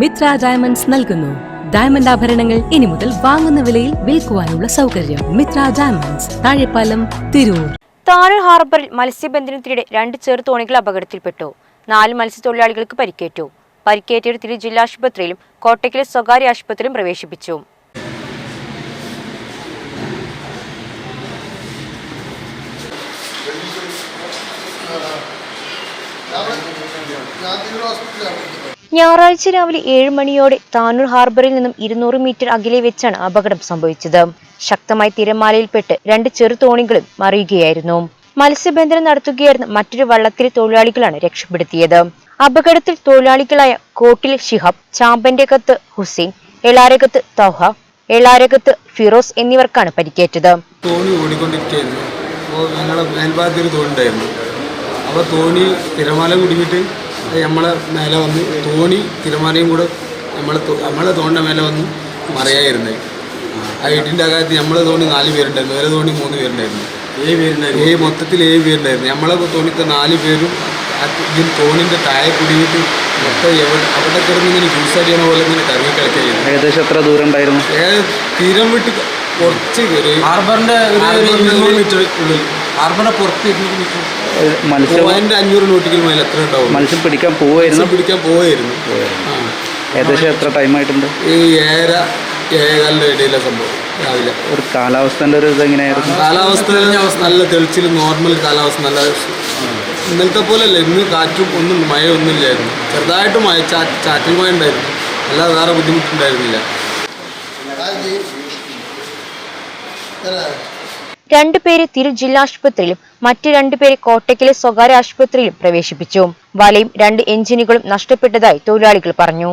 Mitra diamonds നൽകുന്നു. Diamond ആഭരണങ്ങൾ ഇനി മുതൽ വാങ്ങുന്ന വിലയിൽ വിൽക്കുവാനുള്ള സൗകര്യം മിത്ര ഡയമണ്ട്സ് താഴെപ്പാലം തിരൂർ. താഴെ ഹാർബറിൽ മത്സ്യബന്ധനത്തിനിടെ രണ്ട് ചെറുതോണികൾ അപകടത്തിൽപ്പെട്ടു. നാല് മത്സ്യത്തൊഴിലാളികൾക്ക് പരിക്കേറ്റു. പരിക്കേറ്റവർ തിരി ജില്ലാ ആശുപത്രിയിലും കോട്ടയ്ക്കിലെ സ്വകാര്യ ആശുപത്രിയിലും പ്രവേശിപ്പിച്ചു. ഞായറാഴ്ച രാവിലെ ഏഴ് മണിയോടെ താനൂർ ഹാർബറിൽ നിന്നും ഇരുന്നൂറ് മീറ്റർ അകലെ വെച്ചാണ് അപകടം സംഭവിച്ചത്. ശക്തമായി തിരമാലയിൽപ്പെട്ട് രണ്ട് ചെറുതോണികളും മറിയുകയായിരുന്നു. മത്സ്യബന്ധനം നടത്തുകയായിരുന്ന മറ്റൊരു വള്ളത്തിലെ തൊഴിലാളികളാണ് രക്ഷപ്പെടുത്തിയത്. അപകടത്തിൽ തൊഴിലാളികളായ കോട്ടിൽ ഷിഹാബ് ചാമ്പന്റെകത്ത് ഹുസൈൻ എളാരകത്ത് തൗഹ എളാരകത്ത് ഫിറോസ് എന്നിവർക്കാണ് പരിക്കേറ്റത്. തോണി ഓടിക്കൊണ്ടിരിക്കുകയായിരുന്നു. അപ്പോൾ ഞങ്ങളുടെ മേൽഭാഗത്തൊരു തോണി ഉണ്ടായിരുന്നു. അപ്പോൾ തോണി തിരമാല കുടുങ്ങിയിട്ട് നമ്മളെ മേലെ വന്ന് തോണി തിരമാലയും കൂടെ നമ്മൾ നമ്മൾ നമ്മളെ തോണിന്റെ മേലെ വന്ന് മറയായിരുന്നത് ആ വീട്ടിന്റെ അകത്ത് നമ്മളെ തോണി നാല് പേരുണ്ടായിരുന്നു. വേറെ തോണി മൂന്ന് പേരുണ്ടായിരുന്നു. ഏഴ് പേരുണ്ടായിരുന്നു? ഏഴ് മൊത്തത്തിൽ ഏഴ് പേരുണ്ടായിരുന്നു. നമ്മളെ തോണിത്തെ നാല് പേരും ആ ഇതിൽ തോണിന്റെ താഴെ കുടിയിട്ട് മൊത്തം എവിടെ അവിടെ കിടന്ന് ഇങ്ങനെ ജ്യൂസ് അടിയണ പോലെ ഇങ്ങനെ കറങ്ങി കളിക്കുകയായിരുന്നു. ഏകദേശം എത്ര ദൂരം ഉണ്ടായിരുന്നു? ഏത് തീരം വിട്ട് കുറച്ച് ഹാർബറിന്റെ മീറ്റർ ഉള്ളിൽ. മത്സ്യം അഞ്ഞൂറ് നോട്ടിക്കൽ മൈൽ എത്ര ഉണ്ടാവും? മത്സ്യം പിടിക്കാൻ പോവായിരുന്നു. പിടിക്കാൻ പോവായിരുന്നു. ഏകദേശം എത്ര ടൈം ആയിട്ടുണ്ട്? ഈ ഏഴര ഏഴേകാലിന്റെ ഇടയിലെ സംഭവം രാവിലെ. ഒരു കാലാവസ്ഥന്റെ ഒരു ഇത് എങ്ങനെയായിരുന്നു? കാലാവസ്ഥ നല്ല തെളിച്ചിൽ നോർമൽ കാലാവസ്ഥ നല്ല ഇന്നലത്തെ പോലെയല്ല ഇന്ന് കാറ്റും ഒന്നും മഴ ഒന്നുമില്ലായിരുന്നു ചെറുതായിട്ട് മഴ ചാറ്റൽ മഴ ഉണ്ടായിരുന്നു. അല്ലാതെ വേറെ ബുദ്ധിമുട്ടുണ്ടായിരുന്നില്ല. രണ്ടുപേരെ തിരു ജില്ലാ ആശുപത്രിയിലും മറ്റു രണ്ടുപേരെ കോട്ടയ്ക്കിലെ സ്വകാര്യ ആശുപത്രിയിലും പ്രവേശിപ്പിച്ചു. വലയും രണ്ട് എഞ്ചിനുകളും നഷ്ടപ്പെട്ടതായി തൊഴിലാളികൾ പറഞ്ഞു.